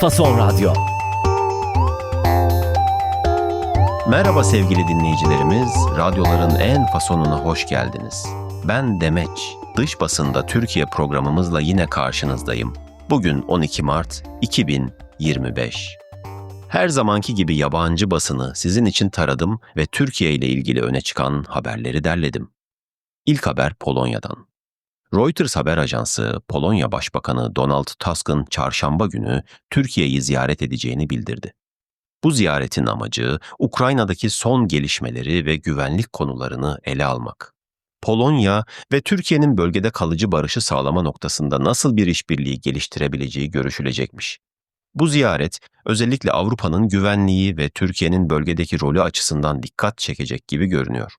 Fason Radyo. Merhaba sevgili dinleyicilerimiz, radyoların en fasonuna hoş geldiniz. Ben Demeç, dış basında Türkiye programımızla yine karşınızdayım. Bugün 12 Mart 2025. Her zamanki gibi yabancı basını sizin için taradım ve Türkiye ile ilgili öne çıkan haberleri derledim. İlk haber Polonya'dan. Reuters haber ajansı Polonya Başbakanı Donald Tusk'ın çarşamba günü Türkiye'yi ziyaret edeceğini bildirdi. Bu ziyaretin amacı Ukrayna'daki son gelişmeleri ve güvenlik konularını ele almak. Polonya ve Türkiye'nin bölgede kalıcı barışı sağlama noktasında nasıl bir işbirliği geliştirebileceği görüşülecekmiş. Bu ziyaret özellikle Avrupa'nın güvenliği ve Türkiye'nin bölgedeki rolü açısından dikkat çekecek gibi görünüyor.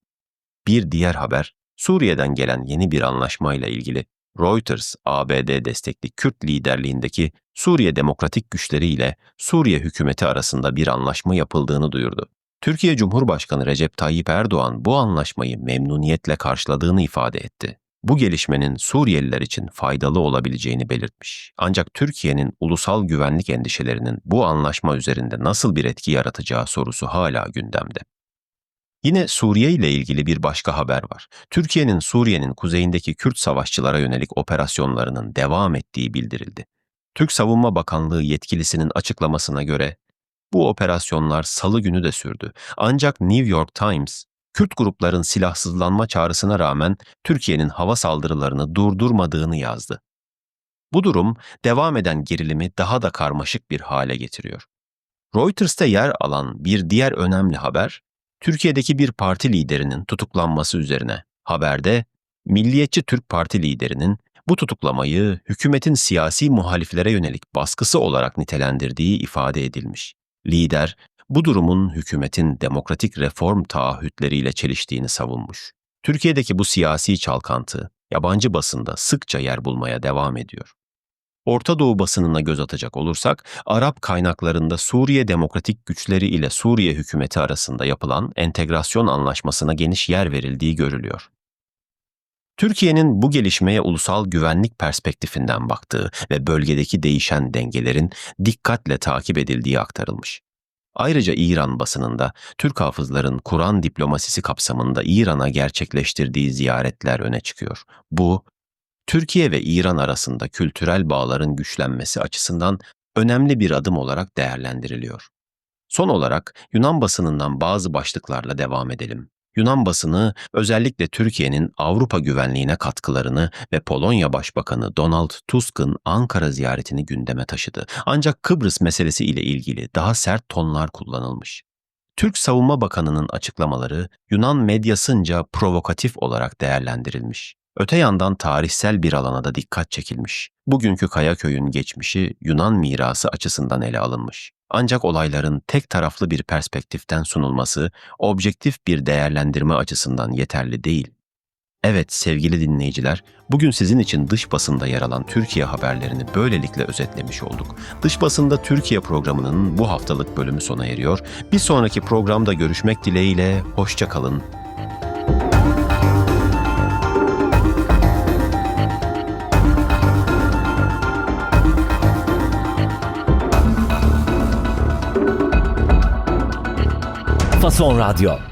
Bir diğer haber Suriye'den gelen yeni bir anlaşmayla ilgili. Reuters, ABD destekli Kürt liderliğindeki Suriye Demokratik Güçleri ile Suriye hükümeti arasında bir anlaşma yapıldığını duyurdu. Türkiye Cumhurbaşkanı Recep Tayyip Erdoğan bu anlaşmayı memnuniyetle karşıladığını ifade etti. Bu gelişmenin Suriyeliler için faydalı olabileceğini belirtmiş. Ancak Türkiye'nin ulusal güvenlik endişelerinin bu anlaşma üzerinde nasıl bir etki yaratacağı sorusu hala gündemde. Yine Suriye ile ilgili bir başka haber var. Türkiye'nin Suriye'nin kuzeyindeki Kürt savaşçılara yönelik operasyonlarının devam ettiği bildirildi. Türk Savunma Bakanlığı yetkilisinin açıklamasına göre bu operasyonlar salı günü de sürdü. Ancak New York Times, Kürt grupların silahsızlanma çağrısına rağmen Türkiye'nin hava saldırılarını durdurmadığını yazdı. Bu durum devam eden gerilimi daha da karmaşık bir hale getiriyor. Reuters'te yer alan bir diğer önemli haber, Türkiye'deki bir parti liderinin tutuklanması üzerine. Haberde, Milliyetçi Türk Parti liderinin bu tutuklamayı hükümetin siyasi muhaliflere yönelik baskısı olarak nitelendirdiği ifade edilmiş. Lider, bu durumun hükümetin demokratik reform taahhütleriyle çeliştiğini savunmuş. Türkiye'deki bu siyasi çalkantı, yabancı basında sıkça yer bulmaya devam ediyor. Orta Doğu basınına göz atacak olursak, Arap kaynaklarında Suriye Demokratik Güçleri ile Suriye hükümeti arasında yapılan entegrasyon anlaşmasına geniş yer verildiği görülüyor. Türkiye'nin bu gelişmeye ulusal güvenlik perspektifinden baktığı ve bölgedeki değişen dengelerin dikkatle takip edildiği aktarılmış. Ayrıca İran basınında Türk hafızların Kur'an diplomasisi kapsamında İran'a gerçekleştirdiği ziyaretler öne çıkıyor. Bu, Türkiye ve İran arasında kültürel bağların güçlenmesi açısından önemli bir adım olarak değerlendiriliyor. Son olarak Yunan basınından bazı başlıklarla devam edelim. Yunan basını özellikle Türkiye'nin Avrupa güvenliğine katkılarını ve Polonya Başbakanı Donald Tusk'ın Ankara ziyaretini gündeme taşıdı. Ancak Kıbrıs meselesi ile ilgili daha sert tonlar kullanılmış. Türk Savunma Bakanı'nın açıklamaları Yunan medyasınca provokatif olarak değerlendirilmiş. Öte yandan tarihsel bir alana da dikkat çekilmiş. Bugünkü Kayaköy'ün geçmişi Yunan mirası açısından ele alınmış. Ancak olayların tek taraflı bir perspektiften sunulması objektif bir değerlendirme açısından yeterli değil. Evet sevgili dinleyiciler, bugün sizin için dış basında yer alan Türkiye haberlerini böylelikle özetlemiş olduk. Dış basında Türkiye programının bu haftalık bölümü sona eriyor. Bir sonraki programda görüşmek dileğiyle, hoşça kalın, Fason Radyo.